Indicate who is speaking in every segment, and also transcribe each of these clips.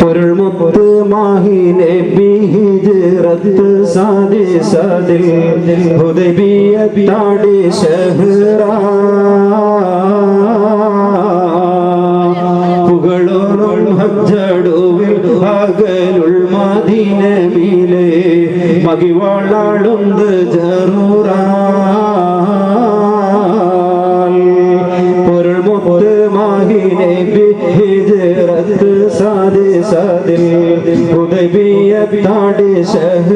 Speaker 1: പൊരുൾമുത്ത് മാഹിനെ ബിഹിജ്റത്ത് Saadi സദിൽ Hudaibiya താടി ഷഹ്റ പുകളോറും ഹജ്ജടുവിൽ പകലുൾ മദീനമിലെ മകിവാളാളുണ്ട് ജറൂറ സദിൽ Hudaibiya താടി ഷഹ്റ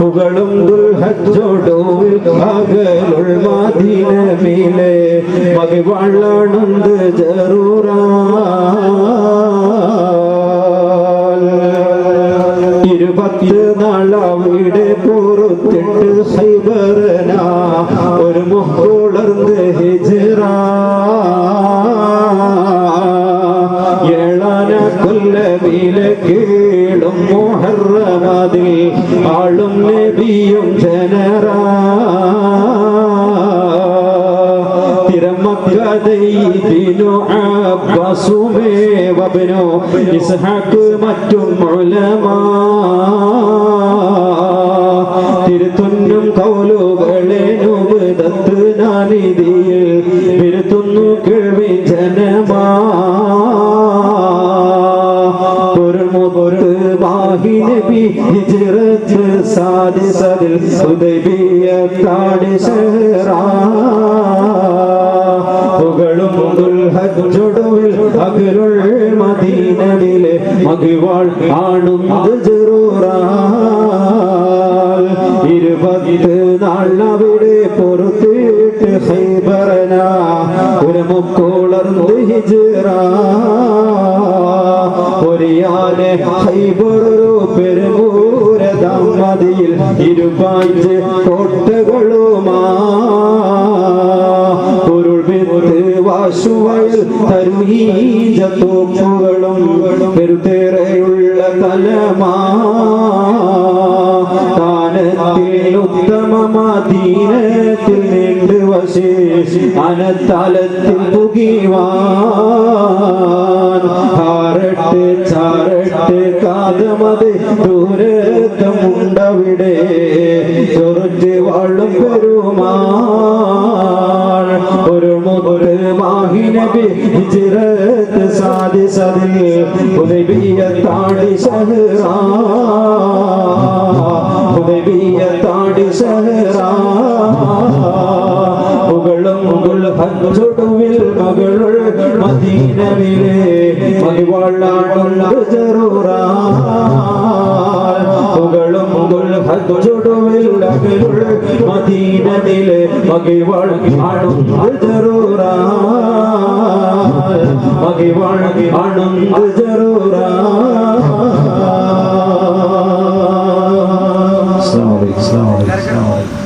Speaker 1: പുകളും ദുൽഹജ്ജോടോവിൽ പകലുൾ മദീനമിലെ മകിവാളാണുണ്ട് ജറൂറ. ഇരുപത്തി നാളവിടെ പുറത്തിട്ട് സൈബറന ഒരു മുഹോളർന്ന് കൊല്ലവില കീടും മുഹറമതിൽ ആളും നബിയും ജനറാ. തിരമക്കഥയിനു അബ്ബസുമേ വബനോ ഇസ്ഹാക്ക് മറ്റും ഉലമാ. തിരുത്തുന്നും കൗലുകളെ നുബദത്ത് നാനിധിയിൽ വിരുത്തുന്നു കേൾവി ജനമാ വാഹിനബി ഹിജ്റത്ത് സാദിസതിൽ ഹുദൈബിയ താടി ഷഹറാ പുകളും ദുൽഹജ്ജൊടുവിൽ അകലുൾ മദീനയിലെ മകിവാൾ ആണുന്നത് ജറൂറാ ഇരുപത്ത് നാൾ അവിടെ പുറത്തിട്ട് ഹൈബറന ഒരു മുക്കോളർന്ന് ഹിജറ. ഒരിയാനെ ഹൈബറൊരു പെരുമൂരതാം മതിയിൽ ഇരുപാഞ്ച് കോട്ടകളുമാ. പൊരുൾ വിത്ത് വാശുവയൽ തരുഹീജ തോപ്പുകളും പെരുതേറെയുള്ള തലമാ. അനത്തലത്തിൽ പുകിവാൻ ഹാരട്ട് ചാരട്ട് കാതമത് ദൂരത്തമുണ്ടവിടെ ചൊറിച്ച് വാഴും പെരുമാൾ. ഒരു മുതൽ മാഹിനബി ഹിജ്റത്ത് സാധിച്ചതിൽ ഹുദൈബിയ താടി സഹറാ ഹുദൈബിയ താടി ഷഹറാ. ഹജ്ജൊടുവിൽ മകളുൾ മദീനവിലെ മതിവാളാണുണ്ട് ജറൂറാ പുകളും ഹജ്ജൊടുവിൽ മകളുൾ മദീനതിലെ ജറൂറാ മകിവാൾ ആണുണ്ട് ജറൂറാ